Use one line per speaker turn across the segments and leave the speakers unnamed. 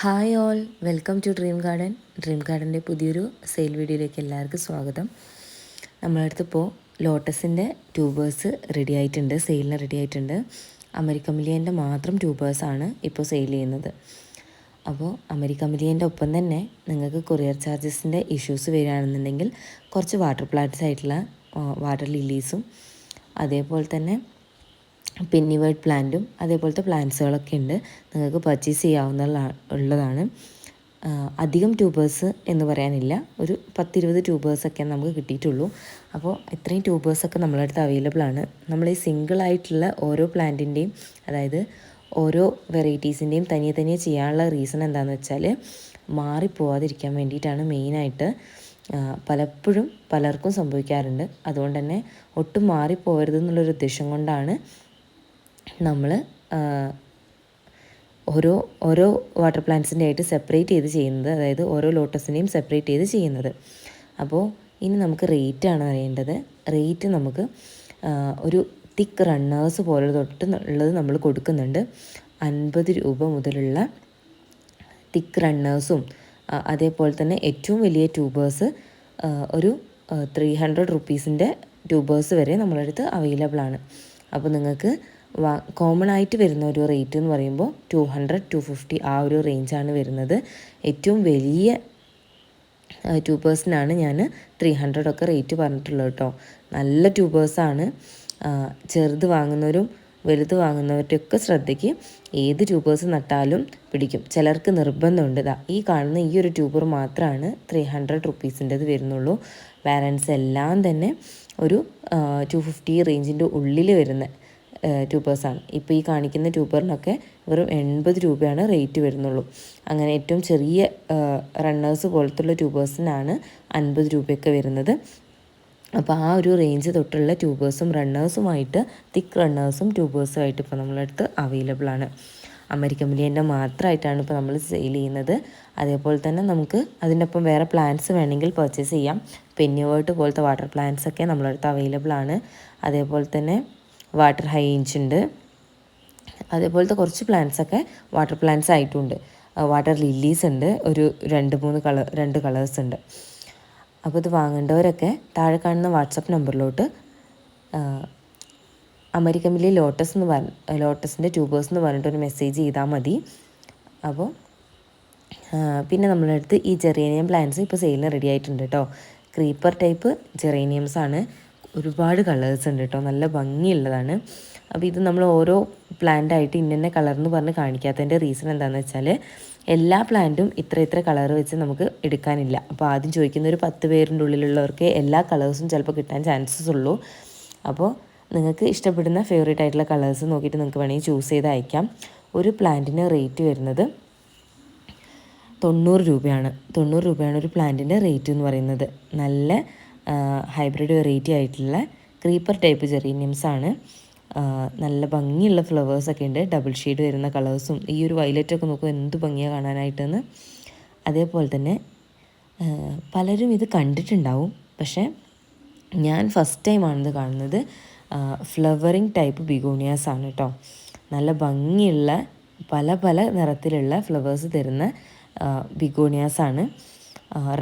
Hi all. Welcome to dream garden. Dream ഗാർഡന്റെ പുതിയൊരു sale വീഡിയോയിലേക്ക് എല്ലാവർക്കും സ്വാഗതം. നമ്മളടുത്ത് ഇപ്പോൾ ലോട്ടസിന്റെ ട്യൂബേഴ്സ് റെഡി ആയിട്ടുണ്ട്. സെയിലിന് റെഡി ആയിട്ടുണ്ട്. അമേരിക്കൻ മിലിയന്റെ മാത്രം ട്യൂബേഴ്സാണ് ഇപ്പോൾ സെയിൽ ചെയ്യുന്നത്. അപ്പോൾ അമേരിക്കൻ മിലിയന്റെ ഒപ്പം തന്നെ നിങ്ങൾക്ക് കൊറിയർ ചാർജസിന്റെ ഇഷ്യൂസ് വരികയാണെന്നുണ്ടെങ്കിൽ കുറച്ച് വാട്ടർ പ്ലാന്റ്സ് ആയിട്ടുള്ള വാട്ടർ ലില്ലീസും അതേപോലെ തന്നെ പിന്നിവേർഡ് പ്ലാന്റും അതേപോലത്തെ പ്ലാന്റ്സുകളൊക്കെ ഉണ്ട്. നിങ്ങൾക്ക് പർച്ചേസ് ചെയ്യാവുന്ന ഉള്ളതാണ്. അധികം ട്യൂബേഴ്സ് എന്ന് പറയാനില്ല. ഒരു പത്തിരുപത് ട്യൂബേഴ്സൊക്കെ നമുക്ക് കിട്ടിയിട്ടുള്ളൂ. അപ്പോൾ ഇത്രയും ട്യൂബേഴ്സൊക്കെ നമ്മളെ അടുത്ത് അവൈലബിൾ ആണ്. നമ്മൾ ഈ സിംഗിൾ ആയിട്ടുള്ള ഓരോ പ്ലാന്റിന്റെയും അതായത് ഓരോ വെറൈറ്റീസിന്റെയും തനിയെ തനിയെ ചെയ്യാനുള്ള റീസൺ എന്താണെന്ന് വെച്ചാൽ മാറിപ്പോവാതിരിക്കാൻ വേണ്ടിയിട്ടാണ് മെയിനായിട്ട് പലപ്പോഴും പലർക്കും സംഭവിക്കാറുണ്ട്. അതുകൊണ്ട് തന്നെ ഒട്ടും മാറിപ്പോകരുത് എന്നുള്ളൊരു ഉദ്ദേശം കൊണ്ടാണ് നമ്മൾ ഓരോ ഓരോ വാട്ടർ പ്ലാന്റ്സിന്റെ ആയിട്ട് സെപ്പറേറ്റ് ചെയ്ത് ചെയ്യുന്നത് അതായത് ഓരോ ലോട്ടസിനെയും സെപ്പറേറ്റ് ചെയ്ത് ചെയ്യുന്നത്. അപ്പോൾ ഇനി നമുക്ക് റേറ്റാണ് അറിയേണ്ടത്. റേറ്റ് നമുക്ക് ഒരു തിക്ക് റണ്ണേഴ്സ് പോലെ തൊട്ട് ഉള്ളത് നമ്മൾ കൊടുക്കുന്നുണ്ട്. അൻപത് രൂപ മുതലുള്ള തിക്ക് റണ്ണേഴ്സും അതേപോലെ തന്നെ ഏറ്റവും വലിയ ട്യൂബേഴ്സ് ഒരു ത്രീ ഹൺഡ്രഡ് റുപ്പീസിന്റെ ട്യൂബേഴ്സ് വരെ നമ്മളടുത്ത് അവൈലബിൾ ആണ്. അപ്പോൾ നിങ്ങൾക്ക് കോമൺ ആയിട്ട് വരുന്ന ഒരു റേറ്റ് എന്ന് പറയുമ്പോൾ ടു ഹൺഡ്രഡ് ടു ഫിഫ്റ്റി ആ ഒരു റേഞ്ചാണ് വരുന്നത്. ഏറ്റവും വലിയ ട്യൂബേഴ്സിനാണ് ഞാൻ ത്രീ ഹൺഡ്രഡ് ഒക്കെ റേറ്റ് പറഞ്ഞിട്ടുള്ളത് കേട്ടോ നല്ല ട്യൂബേഴ്സാണ് ചെറുത് വാങ്ങുന്നവരും വലുത് വാങ്ങുന്നവരുടെയൊക്കെ ശ്രദ്ധയ്ക്ക് ഏത് ട്യൂബേഴ്സ് നട്ടാലും പിടിക്കും. ചിലർക്ക് നിർബന്ധമുണ്ട്. ഇതാ ഈ കാണുന്ന ഈ ഒരു ട്യൂബർ മാത്രമാണ് ത്രീ ഹൺഡ്രഡ് റുപ്പീസിന്റെത് വരുന്നുള്ളൂ. ബാലൻസ് എല്ലാം തന്നെ ഒരു ടു ഫിഫ്റ്റി റേഞ്ചിന്റെ ഉള്ളിൽ വരുന്ന. ട്യൂബേഴ്സാണ്. ഇപ്പോൾ ഈ കാണിക്കുന്ന ട്യൂബറിനൊക്കെ വെറും എൺപത് രൂപയാണ് റേറ്റ് വരുന്നുള്ളൂ. അങ്ങനെ ഏറ്റവും ചെറിയ റണ്ണേഴ്സ് പോലത്തുള്ള ട്യൂബേഴ്സിനാണ് അൻപത് രൂപയൊക്കെ വരുന്നത്. അപ്പോൾ ആ ഒരു റേഞ്ച് തൊട്ടുള്ള ട്യൂബേഴ്സും റണ്ണേഴ്സുമായിട്ട് തിക്ക് റണ്ണേഴ്സും ട്യൂബേഴ്സുമായിട്ട് ഇപ്പോൾ നമ്മളടുത്ത് അവൈലബിൾ ആണ്. അമേരിക്കൻ മില്ലിയന്റെ മാത്രമായിട്ടാണ് ഇപ്പോൾ നമ്മൾ സെയിൽ ചെയ്യുന്നത്. അതേപോലെ തന്നെ നമുക്ക് അതിനൊപ്പം വേറെ പ്ലാന്റ്സ് വേണമെങ്കിൽ പർച്ചേസ് ചെയ്യാം. പെന്നിവേർട്ട് പോലത്തെ വാട്ടർ പ്ലാന്റ്സ് ഒക്കെ നമ്മളടുത്ത് അവൈലബിൾ ആണ്. അതേപോലെ തന്നെ വാട്ടർ ഹൈഞ്ച് ഉണ്ട്. അതേപോലത്തെ കുറച്ച് പ്ലാന്റ്സൊക്കെ വാട്ടർ പ്ലാന്റ്സ് ആയിട്ടുണ്ട്. വാട്ടർ ലില്ലീസ് ഉണ്ട്. ഒരു രണ്ട് മൂന്ന് കളർ രണ്ട് കളേഴ്സ് ഉണ്ട്. അപ്പോൾ ഇത് വാങ്ങേണ്ടവരൊക്കെ താഴെ കാണുന്ന വാട്സപ്പ് നമ്പറിലോട്ട് അമേരിക്കൻ മില്ലി ലോട്ടസ് എന്ന് പറഞ്ഞ ലോട്ടസിന്റെ ട്യൂബേഴ്സ് എന്ന് പറഞ്ഞിട്ട് ഒരു മെസ്സേജ് ചെയ്താൽ മതി. അപ്പോൾ പിന്നെ നമ്മളുടെ അടുത്ത് ഈ ജെറേനിയം പ്ലാന്റ്സ് ഇപ്പോൾ സെയിലിന് റെഡി ആയിട്ടുണ്ട് കേട്ടോ ക്രീപ്പർ ടൈപ്പ് ജെറേനിയംസ് ആണ്. ഒരുപാട് കളേഴ്സ് ഉണ്ട് കേട്ടോ നല്ല ഭംഗിയുള്ളതാണ്. അപ്പോൾ ഇത് നമ്മൾ ഓരോ പ്ലാന്റ് ആയിട്ട് കളർ എന്ന് പറഞ്ഞ് കാണിക്കാത്തതിന്റെ റീസൺ എന്താണെന്ന് വെച്ചാൽ എല്ലാ പ്ലാന്റും ഇത്ര ഇത്ര കളർ വെച്ച് നമുക്ക് എടുക്കാനില്ല. അപ്പോൾ ആദ്യം ചോദിക്കുന്ന ഒരു പത്ത് പേരിന്റെ ഉള്ളിലുള്ളവർക്ക് എല്ലാ കളേഴ്സും ചിലപ്പോൾ കിട്ടാൻ ചാൻസസ് ഉള്ളൂ. അപ്പോൾ നിങ്ങൾക്ക് ഇഷ്ടപ്പെടുന്ന ഫേവറേറ്റ് ആയിട്ടുള്ള കളേഴ്സ് നോക്കിയിട്ട് നിങ്ങൾക്ക് വേണമെങ്കിൽ ചൂസ് ചെയ്ത് അയക്കാം. ഒരു പ്ലാന്റിന് റേറ്റ് വരുന്നത് തൊണ്ണൂറ് രൂപയാണ്. തൊണ്ണൂറ് രൂപയാണ് ഒരു പ്ലാന്റിന്റെ റേറ്റ് എന്ന് പറയുന്നത്. നല്ല ഹൈബ്രിഡ് വെറൈറ്റി ആയിട്ടുള്ള ക്രീപ്പർ ടൈപ്പ് ജെറീനിയംസ് ആണ്. നല്ല ഭംഗിയുള്ള ഫ്ലവേഴ്സൊക്കെ ഉണ്ട്. ഡബിൾ ഷെയ്ഡ് വരുന്ന കളേഴ്സും ഈ ഒരു വയലറ്റൊക്കെ നോക്കും എന്ത് ഭംഗിയാണ് കാണാനായിട്ടെന്ന്. അതേപോലെ തന്നെ പലരും ഇത് കണ്ടിട്ടുണ്ടാവും. പക്ഷേ ഞാൻ ഫസ്റ്റ് ടൈമാണിത് കാണുന്നത്. ഫ്ലവറിങ് ടൈപ്പ് ബിഗോണിയാസ് ആണ് കേട്ടോ നല്ല ഭംഗിയുള്ള പല പല നിറത്തിലുള്ള ഫ്ലവേഴ്സ് തരുന്ന ബിഗോണിയാസ് ആണ്.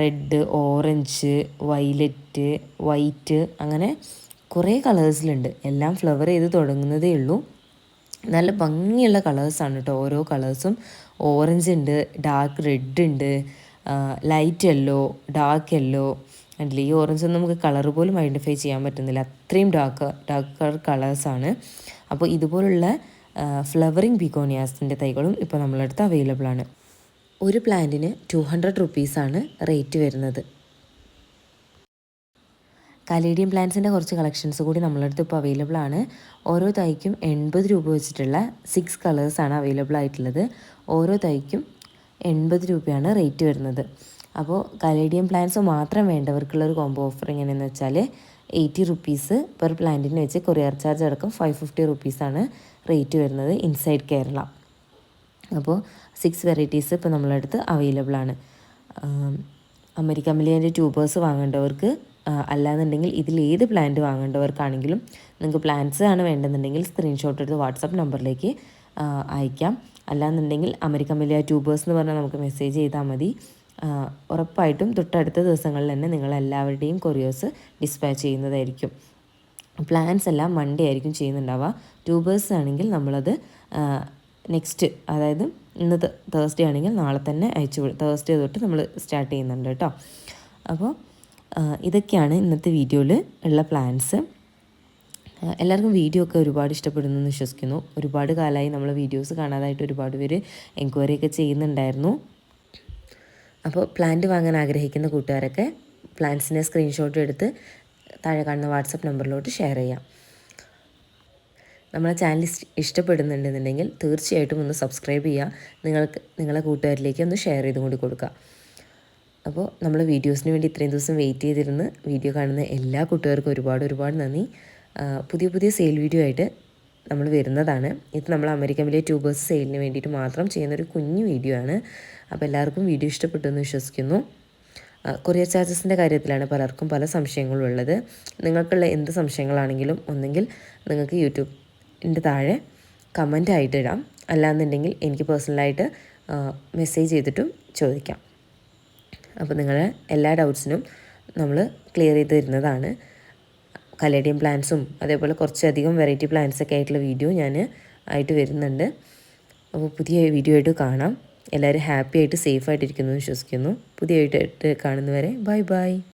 റെഡ് ഓറഞ്ച് വൈലറ്റ് വൈറ്റ് അങ്ങനെ കുറേ കളേഴ്സിലുണ്ട് എല്ലാം ഫ്ലവർ ചെയ്ത് തുടങ്ങുന്നതേ ഉള്ളൂ. നല്ല ഭംഗിയുള്ള കളേഴ്സാണ് കേട്ടോ ഓരോ കളേഴ്സും ഓറഞ്ച് ഉണ്ട് ഡാർക്ക് റെഡ് ഉണ്ട് ലൈറ്റ് യെല്ലോ ഡാർക്ക് യെല്ലോ അല്ല ഈ ഓറഞ്ച് നമുക്ക് കളർ പോലും ഐഡന്റിഫൈ ചെയ്യാൻ പറ്റുന്നില്ല. അത്രയും ഡാർക്ക് ഡാർക്കർ കളേഴ്സാണ് അപ്പോൾ ഇതുപോലുള്ള ഫ്ലവറിങ് ബിഗോണിയാസിന്റെ തൈകളും ഇപ്പോൾ നമ്മളടുത്ത് അവൈലബിൾ ആണ്. ഒരു പ്ലാന്റിന് ടു ഹൺഡ്രഡ് റുപ്പീസാണ് റേറ്റ് വരുന്നത്. കലേഡിയം പ്ലാന്റ്സിന്റെ കുറച്ച് കളക്ഷൻസ് കൂടി നമ്മളടുത്ത് ഇപ്പോൾ അവൈലബിൾ ആണ്. ഓരോ തൈക്കും എൺപത് രൂപ വെച്ചിട്ടുള്ള സിക്സ് കളേഴ്സാണ് അവൈലബിൾ ആയിട്ടുള്ളത്. ഓരോ തൈക്കും എൺപത് രൂപയാണ് റേറ്റ് വരുന്നത്. അപ്പോൾ കലേഡിയം പ്ലാന്റ്സ് മാത്രം വേണ്ടവർക്കുള്ള ഒരു കോംബോ ഓഫർ എങ്ങനെയെന്ന് വെച്ചാൽ എയ്റ്റി റുപ്പീസ് പെർ പ്ലാന്റിന് വെച്ച് കൊറിയർ ചാർജ് അടക്കം ഫൈവ് ഫിഫ്റ്റി റുപ്പീസാണ് റേറ്റ് വരുന്നത് ഇൻസൈഡ് കേരള. അപ്പോൾ സിക്സ് വെറൈറ്റീസ് ഇപ്പോൾ നമ്മളടുത്ത് അവൈലബിൾ ആണ്. അമേരിക്കൻ മില്ലിയന്റെ ട്യൂബേഴ്സ് വാങ്ങേണ്ടവർക്ക് അല്ലാന്നുണ്ടെങ്കിൽ ഇതിൽ ഏത് പ്ലാന്റ് വാങ്ങേണ്ടവർക്കാണെങ്കിലും നിങ്ങൾക്ക് പ്ലാന്റ്സ് ആണ് വേണ്ടെന്നുണ്ടെങ്കിൽ സ്ക്രീൻഷോട്ട് എടുത്ത് വാട്സപ്പ് നമ്പറിലേക്ക് അയക്കാം. അല്ലാന്നുണ്ടെങ്കിൽ അമേരിക്ക മില്ലിയ ട്യൂബേഴ്സ് എന്ന് പറഞ്ഞാൽ നമുക്ക് മെസ്സേജ് ചെയ്താൽ മതി. ഉറപ്പായിട്ടും തൊട്ടടുത്ത ദിവസങ്ങളിൽ തന്നെ നിങ്ങൾ എല്ലാവരുടെയും കൊറിയേഴ്സ് ഡിസ്പാച്ച് ചെയ്യുന്നതായിരിക്കും. പ്ലാൻസ് എല്ലാം മൺഡേ ആയിരിക്കും ചെയ്യുന്നുണ്ടാവുക. ട്യൂബേഴ്സ് ആണെങ്കിൽ നമ്മളത് നെക്സ്റ്റ് അതായത് ഇന്ന് തേഴ്സ്ഡേ ആണെങ്കിൽ നാളെ തന്നെ അയച്ചു തേഴ്സ്ഡേ തൊട്ട് നമ്മൾ സ്റ്റാർട്ട് ചെയ്യുന്നുണ്ട് കേട്ടോ. അപ്പോൾ ഇതൊക്കെയാണ് ഇന്നത്തെ വീഡിയോയിൽ ഉള്ള പ്ലാൻസ് എല്ലാവർക്കും വീഡിയോ ഒക്കെ ഒരുപാട് ഇഷ്ടപ്പെടുന്നു എന്ന് വിശ്വസിക്കുന്നു. ഒരുപാട് കാലമായി നമ്മൾ വീഡിയോസ് കാണാതായിട്ട് ഒരുപാട് പേര് എൻക്വയറി ഒക്കെ ചെയ്യുന്നുണ്ടായിരുന്നു. അപ്പോൾ പ്ലാന്റ് വാങ്ങാൻ ആഗ്രഹിക്കുന്ന കൂട്ടുകാരൊക്കെ പ്ലാന്റ്സിനെ സ്ക്രീൻഷോട്ട് എടുത്ത് താഴെ കാണുന്ന വാട്സപ്പ് നമ്പറിലോട്ട് ഷെയർ ചെയ്യാം. നമ്മളെ ചാനൽ ഇഷ്ടപ്പെടുന്നുണ്ടെന്നുണ്ടെങ്കിൽ തീർച്ചയായിട്ടും ഒന്ന് സബ്സ്ക്രൈബ് ചെയ്യുക നിങ്ങൾക്ക് നിങ്ങളെ കൂട്ടുകാരിലേക്ക് ഒന്ന് ഷെയർ ചെയ്തും കൂടി കൊടുക്കുക അപ്പോൾ നമ്മൾ വീഡിയോസിന് വേണ്ടി ഇത്രയും ദിവസം വെയിറ്റ് ചെയ്തിരുന്ന് വീഡിയോ കാണുന്ന എല്ലാ കൂട്ടുകാർക്കും ഒരുപാട് ഒരുപാട് നന്ദി. പുതിയ പുതിയ സെയിൽ വീഡിയോ ആയിട്ട് നമ്മൾ വരുന്നതാണ്. ഇത് നമ്മൾ അമേരിക്കൻ വലിയ ട്യൂബേഴ്സ് സെയിലിന് വേണ്ടിയിട്ട് മാത്രം ചെയ്യുന്ന ഒരു കുഞ്ഞു വീഡിയോ ആണ്. അപ്പോൾ എല്ലാവർക്കും വീഡിയോ ഇഷ്ടപ്പെട്ടു എന്ന് വിശ്വസിക്കുന്നു. കൊറിയർ ചാർജസിന്റെ കാര്യത്തിലാണ് പലർക്കും പല സംശയങ്ങളും ഉള്ളത് നിങ്ങൾക്കുള്ള എന്ത് സംശയങ്ങളാണെങ്കിലും ഒന്നെങ്കിൽ നിങ്ങൾക്ക് യൂട്യൂബിന്റെ താഴെ കമന്റ് ആയിട്ട് ഇടാം. അല്ലാന്നുണ്ടെങ്കിൽ എനിക്ക് പേഴ്സണലായിട്ട് മെസ്സേജ് ചെയ്തിട്ടും ചോദിക്കാം. അപ്പോൾ നിങ്ങളുടെ എല്ലാ ഡൗട്ട്സിനും നമ്മൾ ക്ലിയർ ചെയ്ത് തരുന്നതാണ്. കലേഡിയം പ്ലാന്റ്സും അതേപോലെ കുറച്ചധികം വെറൈറ്റി പ്ലാന്റ്സ് ഒക്കെ ആയിട്ടുള്ള വീഡിയോ ഞാൻ ആയിട്ട് വരുന്നുണ്ട്. അപ്പോൾ പുതിയ വീഡിയോ ആയിട്ട് കാണാം. എല്ലാവരും ഹാപ്പി ആയിട്ട് സേഫ് വിശ്വസിക്കുന്നു. പുതിയ ആയിട്ട് കാണുന്നവരെ ബൈ ബൈ